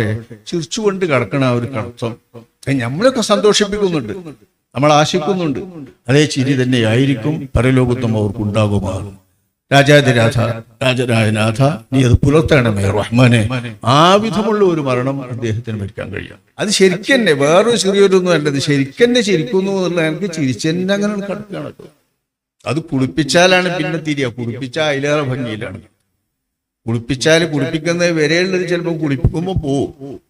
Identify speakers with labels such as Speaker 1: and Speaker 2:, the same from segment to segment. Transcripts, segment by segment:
Speaker 1: ആവട്ടെ ചിരിച്ചുകൊണ്ട് കിടക്കണ ആ ഒരു കടത്തം നമ്മളെയൊക്കെ സന്തോഷിപ്പിക്കുന്നുണ്ട്. നമ്മൾ ആശിക്കുന്നുണ്ട്. അതേ ചിരി തന്നെ ആയിരിക്കും പരലോകത്തും അവർക്ക് ഉണ്ടാകുമാറും. രാജാതിരാധ രാജരാജനാഥ നീ അത് പുലർത്തണമേ റഹ്മാനെ. ആ വിധമുള്ള ഒരു മരണം അദ്ദേഹത്തിന് മരിക്കാൻ കഴിയാം. അത് ശരിക്കന്നെ വേറൊരു ചെറിയൊരൊന്നും അല്ലത് ശരിക്കന്നെ ചിരിക്കുന്നു എന്നുള്ള എനിക്ക് ചിരിച്ചെന്നെ അങ്ങനെ കിടക്കുകയാണ്. അത് കുളിപ്പിച്ചാലാണ് പിന്നെ തിരിയ. കുളിപ്പിച്ചാൽ അതിലേറെ ഭംഗിയിലാണ്. കുളിപ്പിച്ചാൽ കുളിപ്പിക്കുന്നത് വരെയുള്ളത് ചിലപ്പോൾ കുളിപ്പിക്കുമ്പോൾ പോവും.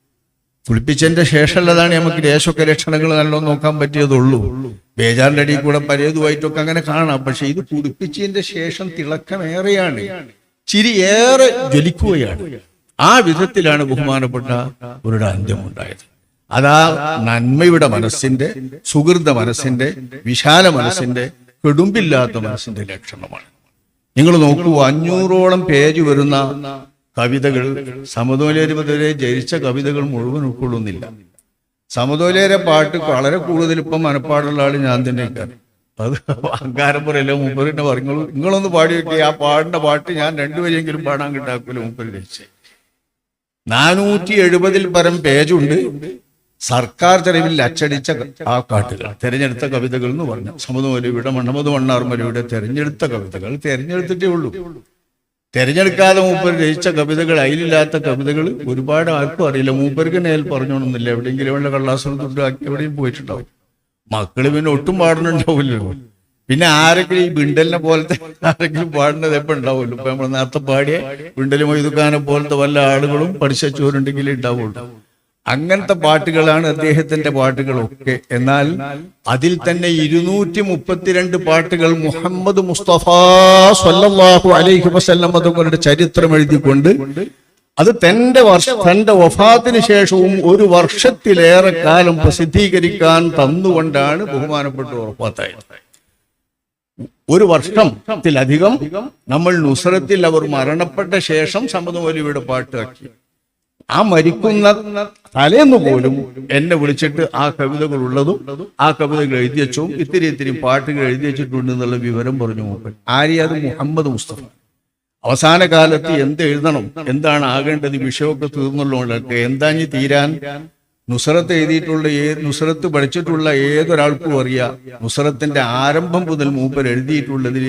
Speaker 1: കുളിപ്പിച്ചതിന്റെ ശേഷമുള്ളതാണ് നമുക്ക് ലേശമൊക്കെ ലക്ഷണങ്ങൾ നല്ലോണം നോക്കാൻ പറ്റിയതുള്ളൂ. ബേജാറിന്റെ അടിയിൽ കൂടെ പരേതുമായിട്ടൊക്കെ അങ്ങനെ കാണാം. പക്ഷെ ഇത് കുളിപ്പിച്ചതിന്റെ ശേഷം തിളക്കമേറെയാണ്. ചിരി ഏറെ ജ്വലിക്കുകയാണ്. ആ വിധത്തിലാണ് ബഹുമാനപ്പെട്ട ഒരുടെ അന്ത്യം ഉണ്ടായത്. അതാ നന്മയുടെ മനസ്സിന്റെ സുഹൃത മനസ്സിന്റെ വിശാല മനസ്സിന്റെ കെടുമ്പില്ലാത്ത മനസ്സിന്റെ ലക്ഷണമാണ്. നിങ്ങൾ നോക്കൂ അഞ്ഞൂറോളം പേജ് വരുന്ന കവിതകൾ സമതോലേരുപതിരെ ജയിച്ച കവിതകൾ മുഴുവൻ ഉൾക്കൊള്ളുന്നില്ല. സമതോലേരെ പാട്ട് വളരെ കൂടുതൽ ഇപ്പം മനപ്പാടുള്ള ആൾ ഞാൻ തന്നെ അത് അഹങ്കാരം പറയല്ലോ മൂപ്പറിന്റെ പറഞ്ഞു നിങ്ങളൊന്ന് പാടി വെക്കുക ആ പാടിന്റെ പാട്ട് ഞാൻ രണ്ടുപേരെങ്കിലും പാടാൻ കിട്ടാക്കൂല മൂപ്പര് നാനൂറ്റി എഴുപതിൽ പരം പേജുണ്ട്. സർക്കാർ ചെലവിൽ അച്ചടിച്ച ആ കാട്ടുകൾ തെരഞ്ഞെടുത്ത കവിതകൾ എന്ന് പറഞ്ഞു. സമതുമലയുടെ മണ്ണമത് മണ്ണാർമലിയുടെ തെരഞ്ഞെടുത്ത കവിതകൾ തെരഞ്ഞെടുത്തിട്ടേ ഉള്ളൂ. തെരഞ്ഞെടുക്കാതെ മൂപ്പർ രചിച്ച കവിതകൾ അതിലില്ലാത്ത കവിതകൾ ഒരുപാട് ആർക്കും അറിയില്ല. മൂപ്പർക്ക് നേൽ പറഞ്ഞോണമെന്നില്ല എവിടെയെങ്കിലും വല്ല കള്ളാസുരത്തോട്ട് എവിടെയും പോയിട്ടുണ്ടാവും. മക്കൾ പിന്നെ ഒട്ടും പാടുന്നുണ്ടാവില്ലല്ലോ പിന്നെ ആരെങ്കിലും ഈ ബിണ്ടലിനെ പോലത്തെ ആരെങ്കിലും പാടുന്നത് എപ്പോ ഉണ്ടാവുമല്ലോ? ഇപ്പൊ നമ്മൾ നേരത്തെ പാടിയ ബിണ്ടലും മൊയ്തുക്കാനെ പോലത്തെ വല്ല ആളുകളും പഠിച്ചോരുണ്ടെങ്കിലേ ഉണ്ടാവുള്ളൂ. അങ്ങനത്തെ പാട്ടുകളാണ് അദ്ദേഹത്തിന്റെ പാട്ടുകളൊക്കെ. എന്നാൽ അതിൽ തന്നെ ഇരുന്നൂറ്റി മുപ്പത്തിരണ്ട് പാട്ടുകൾ മുഹമ്മദ് മുസ്തഫ സല്ലല്ലാഹു അലൈഹി വസല്ലം ചരിത്രം എഴുതിക്കൊണ്ട് അത് തന്റെ വർഷ തന്റെ വഫാത്തിന് ശേഷവും ഒരു വർഷത്തിലേറെ കാലം പ്രസിദ്ധീകരിക്കാൻ തന്നുകൊണ്ടാണ് ബഹുമാനപ്പെട്ട വഫാത്തായത് ഒരു വർഷത്തിലധികം നമ്മൾ നുസരത്തിൽ അവർ മരണപ്പെട്ട ശേഷം സമതുമൊലിയുടെ പാട്ടാക്കി. ആ മരിക്കുന്ന തലേന്ന് പോലും എന്നെ വിളിച്ചിട്ട് ആ കവിതകൾ ഉള്ളതും ആ കവിതകൾ എഴുതി വെച്ചും ഇത്തിരി ഇത്തിരി പാട്ടുകൾ എഴുതി വെച്ചിട്ടുണ്ട് എന്നുള്ള വിവരം പറഞ്ഞു മൂപ്പൻ. ആര്യത് മുഹമ്മദ് മുസ്തഫ. അവസാന കാലത്ത് എന്ത് എഴുതണം എന്താണ് ആകേണ്ടത് വിഷയമൊക്കെ തീർന്നുള്ളതൊക്കെ എന്താഞ്ഞി തീരാൻ? നുസറത്ത് എഴുതിയിട്ടുള്ള ഏ നുസറത്ത് പഠിച്ചിട്ടുള്ള ഏതൊരാൾക്കും അറിയാം നുസറത്തിന്റെ ആരംഭം മുതൽ മൂപ്പർ എഴുതിയിട്ടുള്ളതിൽ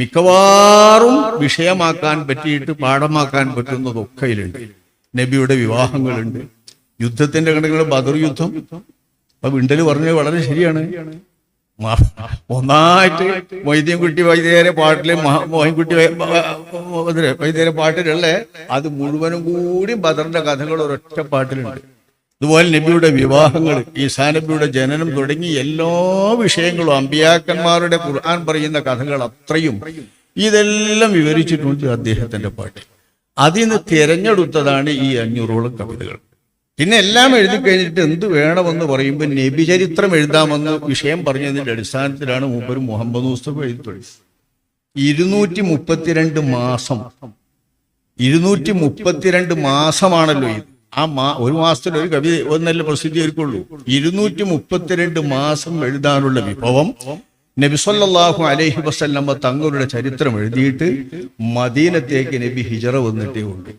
Speaker 1: മിക്കവാറും വിഷയമാക്കാൻ പറ്റിയിട്ട് പാഠമാക്കാൻ പറ്റുന്നതൊക്കെ നബിയുടെ വിവാഹങ്ങളുണ്ട്. യുദ്ധത്തിന്റെ കണക്കിൽ ബദർ യുദ്ധം. അപ്പൊ വിണ്ടൽ പറഞ്ഞത് വളരെ ശരിയാണ്. ഒന്നായിട്ട് മൊയ്തീൻകുട്ടി വൈദ്യരെ പാട്ടിലെ മോഹൻകുട്ടി വൈദ്യരെ പാട്ടിലുള്ള അത് മുഴുവനും കൂടി ബദറിന്റെ കഥകൾ ഒരൊറ്റ പാട്ടിലുണ്ട്. അതുപോലെ നബിയുടെ വിവാഹങ്ങൾ ഈസാ നബിയുടെ ജനനം തുടങ്ങി എല്ലാ വിഷയങ്ങളും അമ്പിയാക്കന്മാരുടെ ഖുർആൻ പറയുന്ന കഥകൾ അത്രയും. ഇതെല്ലാം വിവരിച്ചിട്ടുണ്ട് അദ്ദേഹത്തിന്റെ പാട്ടിൽ. അതിൽ നിന്ന് തിരഞ്ഞെടുത്തതാണ് ഈ അഞ്ഞൂറോളം കവിതകൾ. പിന്നെ എല്ലാം എഴുതി കഴിഞ്ഞിട്ട് എന്ത് വേണമെന്ന് പറയുമ്പോൾ നബി ചരിത്രം എഴുതാമെന്ന് വിഷയം പറഞ്ഞതിന്റെ അടിസ്ഥാനത്തിലാണ് മൂപ്പര് മുഹമ്മദ് മുസ്തഫ എഴുതി തുടങ്ങി ഇരുന്നൂറ്റി മുപ്പത്തിരണ്ട് മാസം. ഇരുന്നൂറ്റി മുപ്പത്തിരണ്ട് മാസമാണല്ലോ ഇത്. ആ മാ ഒരു മാസത്തിൽ ഒരു കവി ഒന്നല്ല പ്രസിദ്ധീകരിക്കുള്ളൂ? ഇരുന്നൂറ്റി മുപ്പത്തിരണ്ട് മാസം എഴുതാനുള്ള വിഭവം നബിസൊല്ലാഹു അലൈഹി വസല്ലമ്മ തങ്ങളുടെ ചരിത്രം എഴുതിയിട്ട് മദീനത്തേക്ക് നബി ഹിജറ വന്നിട്ടേ ഉണ്ട്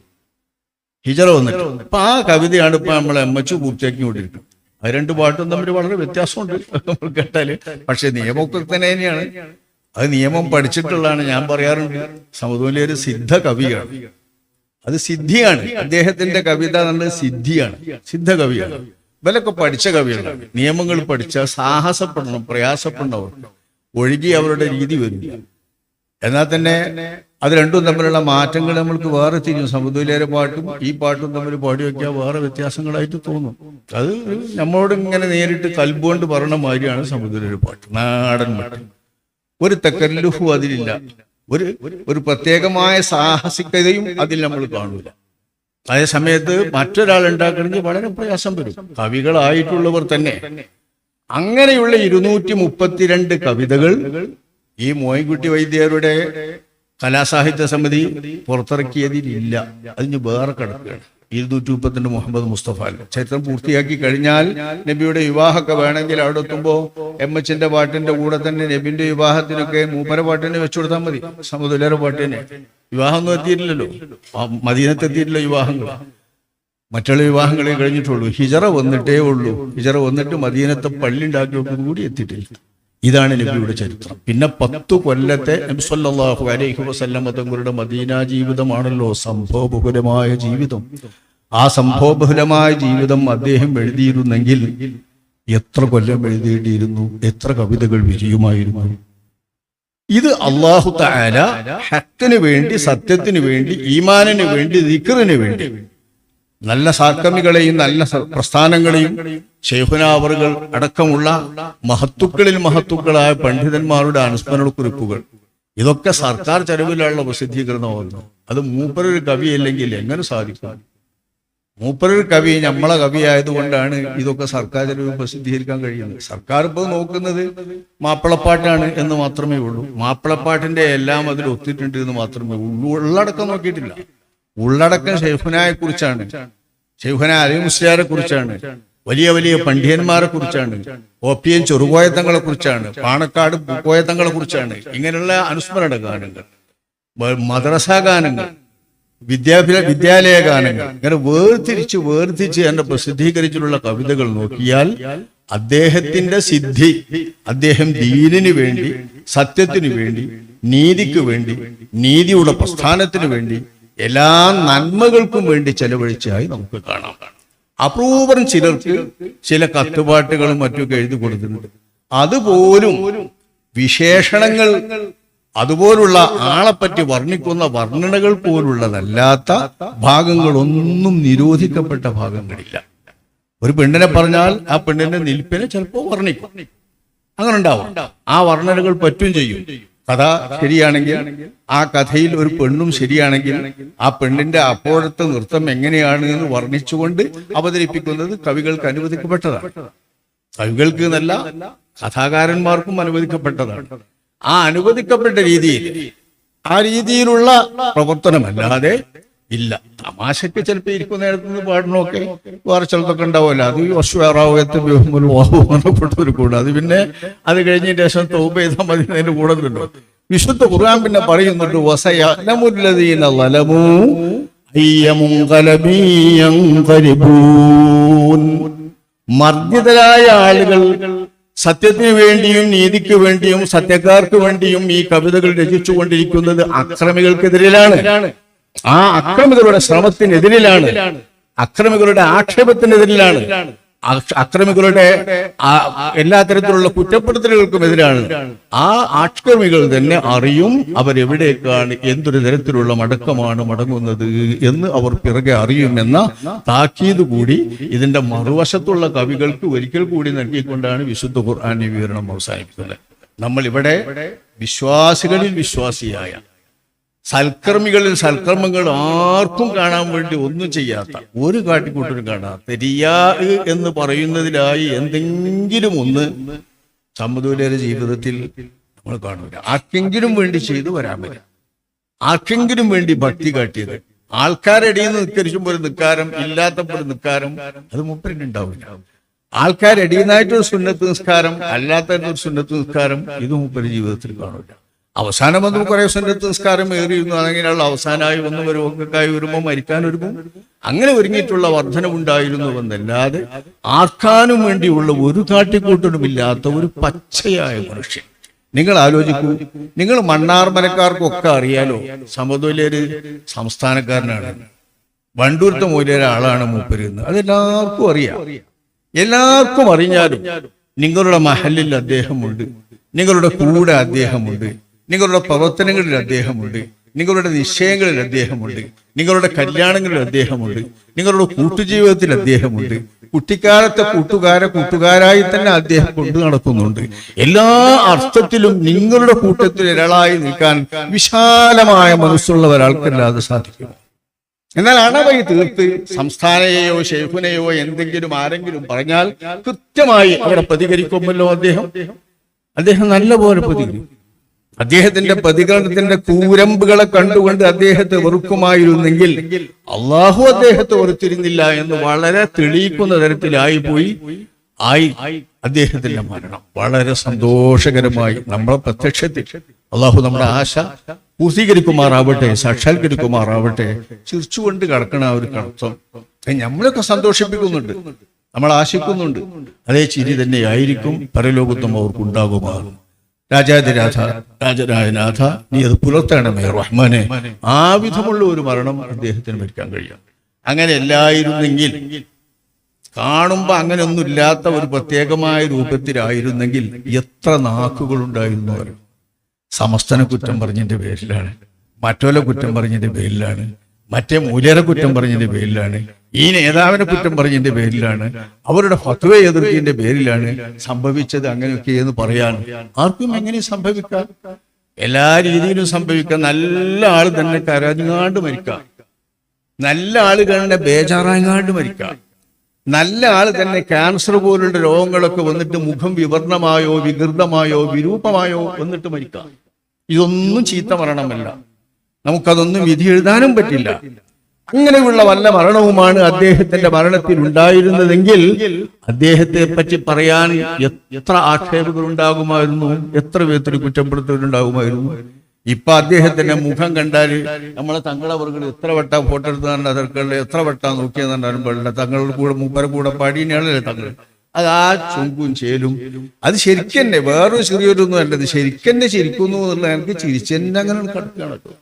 Speaker 1: ഹിജറ വന്നിട്ട്. അപ്പൊ ആ കവിതയാണ് ഇപ്പൊ നമ്മളെ എമ്മച്ചു പൂർത്തിയാക്കിക്കൊണ്ടിരിക്കുന്നത്. ആ രണ്ട് പാട്ടും തമ്മിൽ വളരെ വ്യത്യാസമുണ്ട്. കേട്ടാൽ. പക്ഷെ നിയമമൊക്കെ തന്നെ തന്നെയാണ്. അത് നിയമം പഠിച്ചിട്ടുള്ളതാണ് ഞാൻ പറയാറുണ്ട്. സമുദ്രയിലെ ഒരു സിദ്ധ കവിയാണ്. അത് സിദ്ധിയാണ്. അദ്ദേഹത്തിന്റെ കവിത എന്നുള്ളത് സിദ്ധിയാണ്. സിദ്ധ കവിയാണ്. ഇവരൊക്കെ പഠിച്ച കവികളാണ്. നിയമങ്ങൾ പഠിച്ച സാഹസപ്പെടണം പ്രയാസപ്പെടണം ഒഴുകി അവരുടെ രീതി വരും. എന്നാൽ തന്നെ അത് രണ്ടും തമ്മിലുള്ള മാറ്റങ്ങൾ നമ്മൾക്ക് വേറെ തിരിയും. സമുദ്രയിലേറെ പാട്ടും ഈ പാട്ടും തമ്മിൽ പാടി വയ്ക്കാൻ വേറെ വ്യത്യാസങ്ങളായിട്ട് തോന്നും. അത് നമ്മളോട് ഇങ്ങനെ നേരിട്ട് കൽബുകൊണ്ട് പറഞ്ഞ മാതിരിയാണ് സമുദ്രയിലെ പാട്ട്. നാടൻ പാട്ട്. ഒരു തെക്കല്ലുഹു അതിലില്ല. ഒരു ഒരു പ്രത്യേകമായ സാഹസികതയും അതിൽ നമ്മൾ കാണൂല. അതേ സമയത്ത് മറ്റൊരാൾ ഉണ്ടാക്കണമെങ്കിൽ വളരെ പ്രയാസം വരും. കവികളായിട്ടുള്ളവർ തന്നെ. അങ്ങനെയുള്ള ഇരുന്നൂറ്റി മുപ്പത്തിരണ്ട് കവിതകൾ ഈ മോയിൻകുട്ടി വൈദ്യരുടെ കലാസാഹിത്യ സമിതി പുറത്തിറക്കിയതിലില്ല. അതിന് വേറെ കിടക്കുകയാണ്. ഇരുന്നൂറ്റി മുപ്പത്തിരണ്ട് മുഹമ്മദ് മുസ്തഫ ചരിത്രം പൂർത്തിയാക്കി കഴിഞ്ഞാൽ നബിയുടെ വിവാഹമൊക്കെ വേണമെങ്കിൽ അവിടെ എത്തുമ്പോൾ എം എച്ചിന്റെ പാട്ടിന്റെ കൂടെ തന്നെ നബിന്റെ വിവാഹത്തിനൊക്കെ മൂപ്പര പാട്ടിനെ വെച്ചു കൊടുത്താൽ മതി. സമതുലര പാട്ടിനെ. വിവാഹം ഒന്നും എത്തിയിട്ടില്ലല്ലോ മദീനത്തെത്തിയിട്ടില്ല വിവാഹങ്ങൾ. മറ്റുള്ള വിവാഹങ്ങളെ കഴിഞ്ഞിട്ടുള്ളൂ. ഹിജറ വന്നിട്ടേ ഉള്ളൂ. ഹിജറ വന്നിട്ട് മദീനത്തെ പള്ളി ഉണ്ടാക്കിയൊക്കെ കൂടി എത്തിയിട്ടില്ല. ഇതാണ് നബിയുടെ ചരിത്രം. പിന്നെ പത്തു കൊല്ലത്തെ നബി സല്ലല്ലാഹു അലൈഹി വസല്ലമ തങ്ങളുടെ മദീന ജീവിതമാണല്ലോ സംഭവബഹുലമായ ജീവിതം. ആ സംഭവബഹുലമായ ജീവിതം അദ്ദേഹം എഴുതിയിരുന്നെങ്കിൽ എത്ര കൊല്ലം എഴുതിയിട്ടിരുന്നു എത്ര കവിതകൾ വിരിയുമായിരുന്നു ഇത് അള്ളാഹു തആല ഹക്കിന് വേണ്ടി സത്യത്തിന് വേണ്ടി ഈമാനിന് വേണ്ടി ദിക്റിന് വേണ്ടി നല്ല സാർക്കമികളെയും നല്ല പ്രസ്ഥാനങ്ങളെയും ഷെയ്ഖുനാവറുകൾ അടക്കമുള്ള മഹത്തുക്കളിൽ മഹത്തുക്കളായ പണ്ഡിതന്മാരുടെ അനുസ്മരണ കുറിപ്പുകൾ. ഇതൊക്കെ സർക്കാർ ചെലവിലുള്ള പ്രസിദ്ധീകരണമാകുന്നു അത് മൂപ്പരൊരു കവിയല്ലെങ്കിൽ എങ്ങനെ സാധിക്കും? മൂപ്പരൊരു കവി നമ്മളെ കവി ആയതുകൊണ്ടാണ് ഇതൊക്കെ സർക്കാർ ചെലവിൽ പ്രസിദ്ധീകരിക്കാൻ കഴിയുന്നത്. സർക്കാർ ഇപ്പോൾ നോക്കുന്നത് മാപ്പിളപ്പാട്ടാണ് എന്ന് മാത്രമേ ഉള്ളൂ. മാപ്പിളപ്പാട്ടിന്റെ എല്ലാം അതിൽ ഒത്തിട്ടുണ്ട് എന്ന് മാത്രമേ ഉള്ളൂ. ഉള്ളടക്കം നോക്കിയിട്ടില്ല. ഉള്ളടക്കം ഷെയ്ഖുനായെ കുറിച്ചാണ്. ഷെയ്ഖുന അലി മുസ്ലിയാരെ കുറിച്ചാണ്. വലിയ വലിയ പണ്ഡിയന്മാരെ കുറിച്ചാണ്. ഒ പി എൻ ചെറുകോയത്തങ്ങളെ കുറിച്ചാണ്. പാണക്കാട് പൂക്കോയത്തങ്ങളെ കുറിച്ചാണ്. ഇങ്ങനെയുള്ള അനുസ്മരണ ഗാനങ്ങൾ. മദ്രസ ഗാനങ്ങൾ. വിദ്യാഭ്യാസ വിദ്യാലയ ഗാനങ്ങൾ. ഇങ്ങനെ വേർതിരിച്ച് വേർതിരിച്ച് എന്നെ പ്രസിദ്ധീകരിച്ചിട്ടുള്ള കവിതകൾ നോക്കിയാൽ അദ്ദേഹത്തിന്റെ സിദ്ധി അദ്ദേഹം ദീനിന് വേണ്ടി സത്യത്തിനു വേണ്ടി നീതിക്ക് വേണ്ടി നീതിയുടെ പ്രസ്ഥാനത്തിന് വേണ്ടി എല്ലാ നന്മകൾക്കും വേണ്ടി ചെലവഴിച്ചായി നമുക്ക് കാണാം. അപൂർവം ചിലർക്ക് ചില കത്തുപാട്ടുകളും മറ്റുമൊക്കെ എഴുതി കൊടുത്തിട്ടുണ്ട്. അതുപോലും വിശേഷണങ്ങൾ അതുപോലുള്ള ആളെപ്പറ്റി വർണിക്കുന്ന വർണനകൾ പോലുള്ളതല്ലാത്ത ഭാഗങ്ങളൊന്നും നിരോധിക്കപ്പെട്ട ഭാഗങ്ങളില്ല. ഒരു പെണ്ണിനെ പറഞ്ഞാൽ ആ പെണ്ണിന്റെ നിൽപ്പിനെ ചിലപ്പോൾ വർണിക്കും. അങ്ങനെ ഉണ്ടാവും ആ വർണനകൾ പറ്റും ചെയ്യും. കഥ ശരിയാണെങ്കിൽ ആ കഥയിൽ ഒരു പെണ്ണും ശരിയാണെങ്കിൽ ആ പെണ്ണിന്റെ അപ്പോഴത്തെ നൃത്തം എങ്ങനെയാണ് എന്ന് വർണിച്ചുകൊണ്ട് അവതരിപ്പിക്കുന്നത് കവികൾക്ക് അനുവദിക്കപ്പെട്ടതാണ്. കവികൾക്ക് എന്നല്ല കഥാകാരന്മാർക്കും അനുവദിക്കപ്പെട്ടതാണ്. ആ അനുവദിക്കപ്പെട്ട രീതിയിൽ ആ രീതിയിലുള്ള പ്രവർത്തനമല്ലാതെ ഇല്ല. തമാശക്ക് ചിലപ്പോൾ ഇരിക്കുന്ന നേരത്ത് നിന്ന് പാടണമൊക്കെ വേറെ ചിലതൊക്കെ ഉണ്ടാവുമല്ലോ. അത് വർഷവേറാവത്തെ ബഹുമനപ്പെട്ടൊരു കൂടെ. അത് പിന്നെ അത് കഴിഞ്ഞ ശേഷം തൗബ ചെയ്താൽ മതി അതിന്റെ കൂടെ കിട്ടും വിശുദ്ധ ഖുർആൻ പിന്നെ പറയുന്നുണ്ട് മർദ്ദിതരായ ആളുകൾ സത്യത്തിന് വേണ്ടിയും നീതിക്ക് വേണ്ടിയും സത്യക്കാർക്ക് വേണ്ടിയും ഈ കവിതകൾ രചിച്ചുകൊണ്ടിരിക്കുന്നത് അക്രമികൾക്കെതിരിലാണ് ആ അക്രമികളുടെ ശ്രമത്തിനെതിരിലാണ്. അക്രമികളുടെ ആക്ഷേപത്തിനെതിരിലാണ്. അക്രമികളുടെ എല്ലാ തരത്തിലുള്ള കുറ്റപ്പെടുത്തലുകൾക്കും എതിരാണ്. ആ ആക്രമികൾ തന്നെ അറിയും അവരെവിടേക്കാണ് എന്തൊരു തരത്തിലുള്ള മടക്കമാണ് മടങ്ങുന്നത് എന്ന് അവർ പിറകെ അറിയുമെന്ന താക്കീത് കൂടി ഇതിന്റെ മറുവശത്തുള്ള കവികൾക്ക് ഒരിക്കൽ കൂടി നൽകിക്കൊണ്ടാണ് വിശുദ്ധ ഖുർആൻ ഈ വിവരണം അവസാനിപ്പിക്കുന്നത്. നമ്മൾ ഇവിടെ വിശ്വാസികളിൽ വിശ്വാസിയായ സൽക്കർമ്മികളിൽ സൽക്കർമ്മങ്ങൾ ആർക്കും കാണാൻ വേണ്ടി ഒന്നും ചെയ്യാത്ത ഒരു കാട്ടിക്കൂട്ടരും കാണാത്ത റിയാ എന്ന് പറയുന്നതിലായി എന്തെങ്കിലും ഒന്ന് സമ്മതൂലയുടെ ജീവിതത്തിൽ നമ്മൾ കാണൂല. ആർക്കെങ്കിലും വേണ്ടി ചെയ്തു വരാൻ പറ്റും. ആർക്കെങ്കിലും വേണ്ടി ഭക്തി കാട്ടിയത്. ആൾക്കാരടിയിൽ നിന്ന് നിൽക്കരിച്ചുമ്പോൾ ഒരു നിൽക്കാരം ഇല്ലാത്തപ്പോൾ നിൽക്കാരം അത് മുപ്പരിന് ഉണ്ടാവില്ല. ആൾക്കാരടിയുന്നതായിട്ടൊരു സുന്നത്ത് നിസ്കാരം അല്ലാത്ത ഒരു സുന്നത്ത് നിസ്കാരം ഇത് മുപ്പര് ജീവിതത്തിൽ കാണില്ല അവസാനം വന്ന് കുറെ സുന്നത്ത് നിസ്കാരം ഏറിയിരുന്നു. അങ്ങനെയുള്ള അവസാനമായി വന്ന് രോഗക്കായി വരുമ്പോൾ മരിക്കാൻ ഒരുമ്പോൾ അങ്ങനെ ഒരുങ്ങിയിട്ടുള്ള വർധനമുണ്ടായിരുന്നു എന്നല്ലാതെ ആർക്കാനും വേണ്ടിയുള്ള ഒരു കാട്ടിക്കൂട്ടലുമില്ലാത്ത ഒരു പച്ചയായ മനുഷ്യൻ. നിങ്ങൾ ആലോചിക്കൂ. നിങ്ങൾ മണ്ണാർമലക്കാർക്കൊക്കെ അറിയാലോ സമതുല്യൊരു സംസ്ഥാനക്കാരനാണ്. വണ്ടൂർത്ത ആളാണ് മൂപ്പരുന്ന് അതെല്ലാവർക്കും അറിയാം. എല്ലാവർക്കും അറിഞ്ഞാലും നിങ്ങളുടെ മഹലിൽ അദ്ദേഹമുണ്ട്. നിങ്ങളുടെ കൂടെ അദ്ദേഹമുണ്ട്. നിങ്ങളുടെ പ്രവർത്തനങ്ങളിൽ അദ്ദേഹമുണ്ട്. നിങ്ങളുടെ നിശ്ചയങ്ങളിൽ അദ്ദേഹമുണ്ട്. നിങ്ങളുടെ കല്യാണങ്ങളിൽ അദ്ദേഹമുണ്ട്. നിങ്ങളുടെ കൂട്ടുജീവിതത്തിൽ അദ്ദേഹമുണ്ട്. കുട്ടിക്കാലത്തെ കൂട്ടുകാര കൂട്ടുകാരായി തന്നെ അദ്ദേഹം കൊണ്ടു നടക്കുന്നുണ്ട്. എല്ലാ അർത്ഥത്തിലും നിങ്ങളുടെ കൂട്ടത്തിൽ ഒരാളായി നിൽക്കാൻ വിശാലമായ മനസ്സുള്ള ഒരാൾക്കല്ലാതെ സാധിക്കും. എന്നാൽ അണവൈ തീർത്ത് സംസ്ഥാനയെയോ ഷെയ്ഫിനെയോ എന്തെങ്കിലും ആരെങ്കിലും പറഞ്ഞാൽ കൃത്യമായി അവിടെ പ്രതികരിക്കുമല്ലോ അദ്ദേഹം. അദ്ദേഹം നല്ലപോലെ പ്രതികരിക്കും. അദ്ദേഹത്തിന്റെ പ്രതികരണത്തിന്റെ കൂരമ്പുകളെ കണ്ടുകൊണ്ട് അദ്ദേഹത്തെ വെറുക്കുമായിരുന്നെങ്കിൽ അള്ളാഹു അദ്ദേഹത്തെ വെറുത്തിരുന്നില്ല എന്ന് വളരെ തെളിയിക്കുന്ന തരത്തിലായി പോയി. ആയി അദ്ദേഹത്തിന്റെ മരണം. വളരെ സന്തോഷകരമായി നമ്മളെ പ്രത്യക്ഷത്തിൽ അള്ളാഹു നമ്മുടെ ആശ പൂർത്തീകരിക്കുമാറാവട്ടെ സാക്ഷാത്കരിക്കുമാറാവട്ടെ ചിരിച്ചുകൊണ്ട് കിടക്കണ ആ ഒരു കടത്തം നമ്മളൊക്കെ സന്തോഷിപ്പിക്കുന്നുണ്ട്. നമ്മൾ ആശിക്കുന്നുണ്ട്. അതേ ചിരി തന്നെ ആയിരിക്കും പരലോകത്തും അവർക്ക് ഉണ്ടാകുമാറും രാജാതിരാധ രാജരാജനാഥ നീ അത് പുലർത്തണമേ റഹ്മാനെ. ആ വിധമുള്ള ഒരു മരണം അദ്ദേഹത്തിന് മരിക്കാൻ കഴിയാം. അങ്ങനെ എല്ലായിരുന്നെങ്കിൽ കാണുമ്പോ അങ്ങനെയൊന്നും ഇല്ലാത്ത ഒരു പ്രത്യേകമായ രൂപത്തിലായിരുന്നെങ്കിൽ എത്ര നാക്കുകളുണ്ടായിരുന്നു അവർ. സമസ്തന കുറ്റം പറഞ്ഞതിന്റെ പേരിലാണ്. മറ്റോലെ കുറ്റം പറഞ്ഞതിന്റെ പേരിലാണ്. മറ്റേ മൂലരെ കുറ്റം പറഞ്ഞതിന്റെ പേരിലാണ്. ഈ നേതാവിനെ കുറ്റം പറഞ്ഞതിന്റെ പേരിലാണ്. അവരുടെ ഫത്വ എതിർക്കിന്റെ പേരിലാണ് സംഭവിച്ചത് അങ്ങനെയൊക്കെ എന്ന് പറയാണ് ആർക്കും എങ്ങനെ സംഭവിക്കാം? എല്ലാ രീതിയിലും സംഭവിക്കാം. നല്ല ആൾ തന്നെ കരഞ്ഞാണ്ട് മരിക്കാം. നല്ല ആളുകളുടെ ബേജാറാങ്ങാണ്ട് മരിക്കാം. നല്ല ആൾ തന്നെ ക്യാൻസർ പോലുള്ള രോഗങ്ങളൊക്കെ വന്നിട്ട് മുഖം വിവർണമായോ വികൃതമായോ വിരൂപമായോ വന്നിട്ട് മരിക്കാം. ഇതൊന്നും ചീത്ത മരണമല്ല. നമുക്കതൊന്നും വിധി എഴുതാനും പറ്റില്ല. അങ്ങനെയുള്ള വല്ല മരണവുമാണ് അദ്ദേഹത്തിന്റെ മരണത്തിൽ ഉണ്ടായിരുന്നതെങ്കിൽ അദ്ദേഹത്തെ പറ്റി പറയാൻ എത്ര ആക്ഷേപങ്ങൾ ഉണ്ടാകുമായിരുന്നു എത്ര വിധത്തിൽ കുറ്റപ്പെടുത്തലുണ്ടാകുമായിരുന്നു ഇപ്പൊ അദ്ദേഹത്തിന്റെ മുഖം കണ്ടാൽ നമ്മളെ തങ്ങളവർകൾ എത്ര വട്ടം ഫോട്ടോ എടുത്ത് തന്നെ അതൊക്കെ എത്ര വട്ട നോക്കിയെന്നുണ്ടാലും പാടില്ല. തങ്ങളുടെ കൂടെ മൂപ്പരെ കൂടെ പാടിയനെയാണല്ലേ തങ്ങൾ. അത് ആ ചുങ്കും ചേലും. അത് ശരിക്കന്നെ വേറൊരു വേറൊരു ചെറിയൊരൊന്നും അല്ലത് ശരിക്കും ശരിക്കുന്നു എന്നുള്ള എനിക്ക് ചിരിച്ചെന്നെ അങ്ങനെ കിടക്കുകയാണ് കേട്ടോ.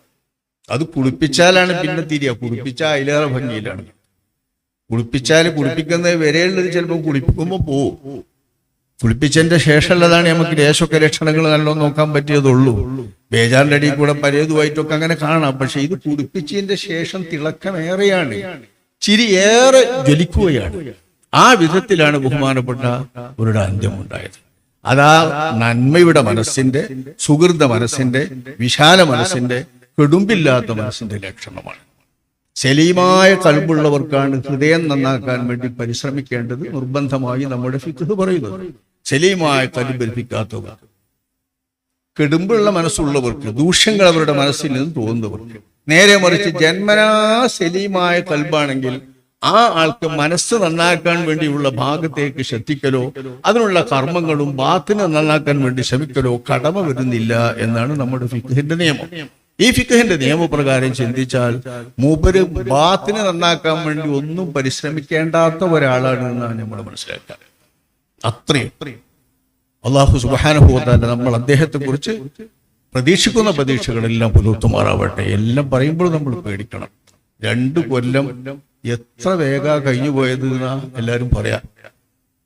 Speaker 1: അത് കുളിപ്പിച്ചാലാണ് പിന്നെ തിരിയ. കുളിപ്പിച്ചാൽ അതിലേറെ ഭംഗിയിലാണ്. കുളിപ്പിച്ചാൽ കുളിപ്പിക്കുന്നത് വരെയുള്ളത് ചിലപ്പോൾ കുളിപ്പിക്കുമ്പോൾ പോവും. കുളിപ്പിച്ചതിന്റെ ശേഷമുള്ളതാണ് നമുക്ക് ലേശമൊക്കെ ലക്ഷണങ്ങൾ നല്ലോ നോക്കാൻ പറ്റിയതുള്ളൂ. ബേജാറിന്റെ അടിയിൽ കൂടെ പരേതുമായിട്ടൊക്കെ അങ്ങനെ കാണാം. പക്ഷെ ഇത് കുളിപ്പിച്ചതിന്റെ ശേഷം തിളക്കമേറെയാണ്. ചിരി ഏറെ ജ്വലിക്കുകയാണ്. ആ വിധത്തിലാണ് ബഹുമാനപ്പെട്ട അവരുടെ അന്ത്യമുണ്ടായത്. അതാ നന്മയുടെ മനസ്സിന്റെ സുഹൃത മനസ്സിന്റെ വിശാല മനസ്സിന്റെ കെടുമ്പില്ലാത്ത മനസ്സിന്റെ ലക്ഷണമാണ്. ശലീമായ കൽബുള്ളവർക്കാണ് ഹൃദയം നന്നാക്കാൻ വേണ്ടി പരിശ്രമിക്കേണ്ടത് നിർബന്ധമായി നമ്മുടെ ഫിഖ് പറയുന്നത്. ശലീമായ സലീമായ ലഭിക്കാത്തവർ. കെടുമ്പുള്ള മനസ്സുള്ളവർക്ക് ദൂഷ്യങ്ങൾ അവരുടെ മനസ്സിൽ നിന്ന് തോന്നുന്നവർക്ക്. നേരെ മറിച്ച് ജന്മനാ ശലീമായ കൽബാണെങ്കിൽ ആ ആൾക്ക് മനസ്സ് നന്നാക്കാൻ വേണ്ടിയുള്ള ഭാഗത്തേക്ക് ശ്രദ്ധിക്കലോ അതിനുള്ള കർമ്മങ്ങളും ബാത്തിനെ നന്നാക്കാൻ വേണ്ടി ശ്രമിക്കലോ കടമ വരുന്നില്ല എന്നാണ് നമ്മുടെ ഫിഖിന്റെ നിയമം. ഈ ഫിക്കഹിന്റെ നിയമപ്രകാരം ചിന്തിച്ചാൽ മൂപ്പര് ബാത്തിനെ നന്നാക്കാൻ വേണ്ടി ഒന്നും പരിശ്രമിക്കേണ്ടാത്ത ഒരാളാണ് എന്നാണ് നമ്മൾ മനസ്സിലാക്കാറ് അത്രയും. അള്ളാഹു സുബാനുഭവത്താന്റെ നമ്മൾ അദ്ദേഹത്തെ കുറിച്ച് പ്രതീക്ഷിക്കുന്ന പ്രതീക്ഷകളെല്ലാം പുലർത്തുമാറാവട്ടെ എല്ലാം പറയുമ്പോൾ നമ്മൾ പേടിക്കണം. രണ്ടു കൊല്ലം എത്ര വേഗ കഴിഞ്ഞു പോയത് എന്നാ എല്ലാരും പറയാം.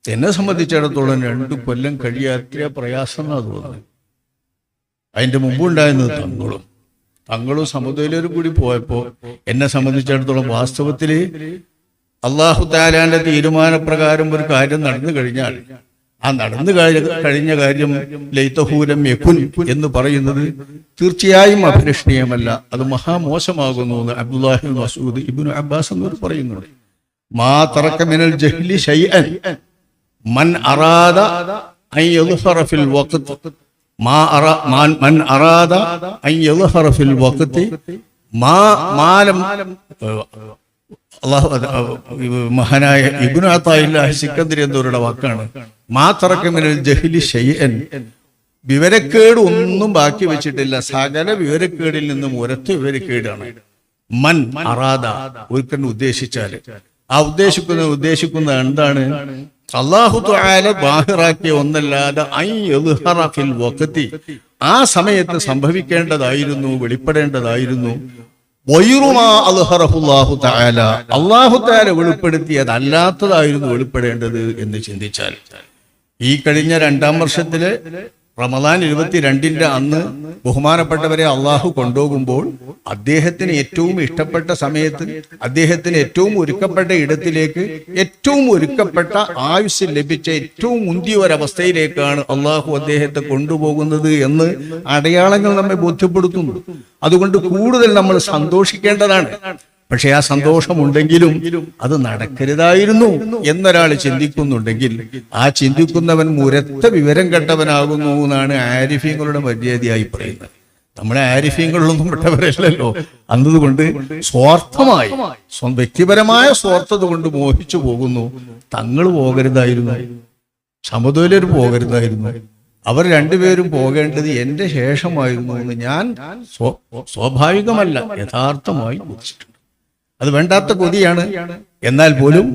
Speaker 1: എന്നെ സംബന്ധിച്ചിടത്തോളം രണ്ടു കൊല്ലം കഴിയാത്ര പ്രയാസം എന്നാ തോന്നുന്നത്. അതിന്റെ മുമ്പുണ്ടായിരുന്നത് തങ്ങളും. തങ്ങളും സമുദ്രയിലൊരു കൂടി പോയപ്പോൾ എന്നെ സംബന്ധിച്ചിടത്തോളം വാസ്തവത്തിൽ അള്ളാഹു താലാന്റെ തീരുമാനപ്രകാരം ഒരു കാര്യം നടന്നു കഴിഞ്ഞാൽ ആ നടന്നു കഴിഞ്ഞ കാര്യം ലൈത്തഹൂലം യഖുൻ എന്ന് പറയുന്നത് തീർച്ചയായും അഭിലഷണീയമല്ല. അത് മഹാമോശമാകുന്നു എന്ന് അബ്ദുല്ലാഹി മസൂദ് ഇബ്നു അബ്ബാസ് എന്ന് പറയുന്നുണ്ട്. മാ തറക്കമിനൽ ജഹ്ലി ശൈഅൻ മൻ അറാദ ഫിൽ മഹാനായ ഇബ്നു അത്തായില്ലാഹി സിക്കന്ദരി എന്നവരുടെ വാക്കാണ്? മാ തറക്കമിനൽ ജഹിലി ഷൈഅൻ. വിവരക്കേട് ഒന്നും ബാക്കി വെച്ചിട്ടില്ല. സകല വിവരക്കേടിൽ നിന്നും ഒരൊറ്റ വിവരക്കേടാണ്. മൻ അറാദ ഒരുക്കൻ ഉദ്ദേശിച്ചാൽ. ആ ഉദ്ദേശിക്കുന്ന ഉദ്ദേശിക്കുന്ന എന്താണ്? അള്ളാഹു തആല ബാഹിറാക്കിയ ഒന്നല്ലാതെ ഐ യദ്ഹറ ഫിൽ വഖതി. ആ സമയത്ത് സംഭവിക്കേണ്ടതായിരുന്നു വെളിപ്പെടേണ്ടതായിരുന്നു. അല്ലാഹു തആല വെളിപ്പെടുത്തിയതല്ലാത്തതായിരുന്നു വെളിപ്പെടേണ്ടത് എന്ന് ചിന്തിച്ചാൽ. ഈ കഴിഞ്ഞ രണ്ടാം വർഷത്തിലെ റമദാൻ ഇരുപത്തിരണ്ടിന്റെ അന്ന് ബഹുമാനപ്പെട്ടവരെ അള്ളാഹു കൊണ്ടുപോകുമ്പോൾ അദ്ദേഹത്തിന് ഏറ്റവും ഇഷ്ടപ്പെട്ട സമയത്ത് അദ്ദേഹത്തിന് ഏറ്റവും ഒരുക്കപ്പെട്ട ഇടത്തിലേക്ക് ഏറ്റവും ഒരുക്കപ്പെട്ട ആയുസ് ലഭിച്ച ഏറ്റവും മുന്തിയ ഒരവസ്ഥയിലേക്കാണ് അള്ളാഹു അദ്ദേഹത്തെ കൊണ്ടുപോകുന്നത് എന്ന് അടയാളങ്ങൾ നമ്മെ ബോധ്യപ്പെടുത്തുന്നു. അതുകൊണ്ട് കൂടുതൽ നമ്മൾ സന്തോഷിക്കേണ്ടതാണ്. പക്ഷെ ആ സന്തോഷമുണ്ടെങ്കിലും അത് നടക്കരുതായിരുന്നു എന്നൊരാൾ ചിന്തിക്കുന്നുണ്ടെങ്കിൽ ആ ചിന്തിക്കുന്നവൻ മുരത്ത വിവരം കെട്ടവനാകുന്നു എന്നാണ് ആരിഫ്യങ്ങളുടെ മര്യാദയായി പറയുന്നത്. നമ്മളെ ആരിഫ്യങ്ങളിലൊന്നും പെട്ടവരല്ലല്ലോ. അന്നതുകൊണ്ട് സ്വാർത്ഥമായി വ്യക്തിപരമായ സ്വാർത്ഥത കൊണ്ട് മോഹിച്ചു പോകുന്നു. തങ്ങൾ പോകരുതായിരുന്നു. സമതുലർ പോകരുതായിരുന്നു. അവർ രണ്ടുപേരും പോകേണ്ടത് എന്റെ ശേഷമായിരുന്നു എന്ന് ഞാൻ സ്വാഭാവികമല്ല യഥാർത്ഥമായി ബോധിച്ചിട്ടുണ്ട്. അത് വേണ്ടാത്ത കൊതിയാണ്. എന്നാൽ പോലും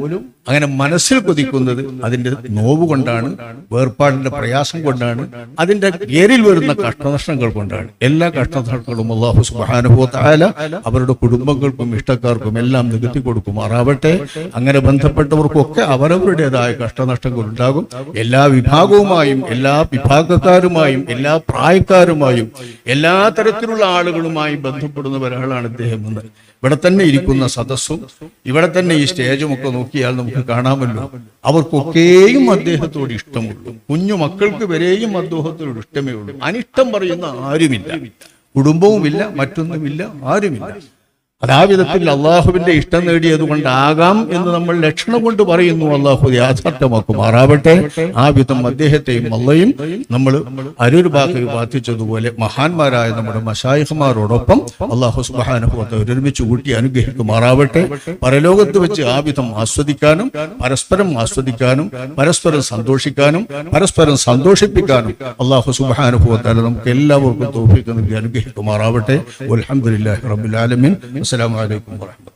Speaker 1: അങ്ങനെ മനസ്സിൽ കൊതിക്കുന്നത് അതിന്റെ നോവ് കൊണ്ടാണ് വേർപാടിന്റെ പ്രയാസം കൊണ്ടാണ് അതിന്റെ പേരിൽ വരുന്ന കഷ്ടനഷ്ടങ്ങൾ കൊണ്ടാണ്. എല്ലാ കഷ്ടനഷ്ടങ്ങളും അള്ളാഹു സുബാനുഭവത്തായ അവരുടെ കുടുംബങ്ങൾക്കും ഇഷ്ടക്കാർക്കും എല്ലാം നികത്തി കൊടുക്കുമാറാവട്ടെ അങ്ങനെ ബന്ധപ്പെട്ടവർക്കൊക്കെ അവരവരുടേതായ കഷ്ടനഷ്ടങ്ങൾ ഉണ്ടാകും എല്ലാ വിഭാഗവുമായും എല്ലാ വിഭാഗക്കാരുമായും എല്ലാ പ്രായക്കാരുമായും എല്ലാ തരത്തിലുള്ള ആളുകളുമായും ബന്ധപ്പെടുന്ന ഒരാളാണ് ഇദ്ദേഹം എന്ന്. ഇവിടെ തന്നെ ഇരിക്കുന്ന സദസ്സും ഇവിടെ തന്നെ ഈ സ്റ്റേജും ഒക്കെ നോക്കിയാൽ നമുക്ക് കാണാമല്ലോ അവർക്കൊക്കെയും അദ്ദേഹത്തോട് ഇഷ്ടമുള്ളൂ കുഞ്ഞു മക്കൾക്ക് വരെയും അദ്ദേഹത്തോട് ഇഷ്ടമേ ഉള്ളൂ. അനിഷ്ടം പറയുന്ന ആരുമില്ല. കുടുംബവുമില്ല മറ്റൊന്നുമില്ല ആരുമില്ല. അത് ആ വിധത്തിൽ അള്ളാഹുവിന്റെ ഇഷ്ടം നേടിയത് കൊണ്ടാകാം എന്ന് നമ്മൾ ലക്ഷണം കൊണ്ട് പറയുന്നു. അള്ളാഹു യാഥാർത്ഥ്യമാക്കുമാറാവട്ടെ ആ വിധം അദ്ദേഹത്തെയും അള്ളയും നമ്മൾ അരൂർബാക്കി പ്രാർത്ഥിച്ചതുപോലെ മഹാന്മാരായ നമ്മുടെ മഷായിഹുമാരോടൊപ്പം അള്ളാഹു സുബാനുഭവത്തെ ഒരുമിച്ച് കൂട്ടി അനുഗ്രഹിക്കുമാറാവട്ടെ പരലോകത്ത് വെച്ച് ആ വിധം ആസ്വദിക്കാനും പരസ്പരം ആസ്വദിക്കാനും പരസ്പരം സന്തോഷിക്കാനും പരസ്പരം സന്തോഷിപ്പിക്കാനും അള്ളാഹു സുബാനുഭവത്താൽ നമുക്ക് എല്ലാവർക്കും തോഫിക്ക് നൽകി. അനുഗ്രഹിക്കുമാറാവട്ടെ അലഹമുല്ലാ റബുലാലമിൻ അസ്സലാമലൈക്കും വാഹമത്തുള്ള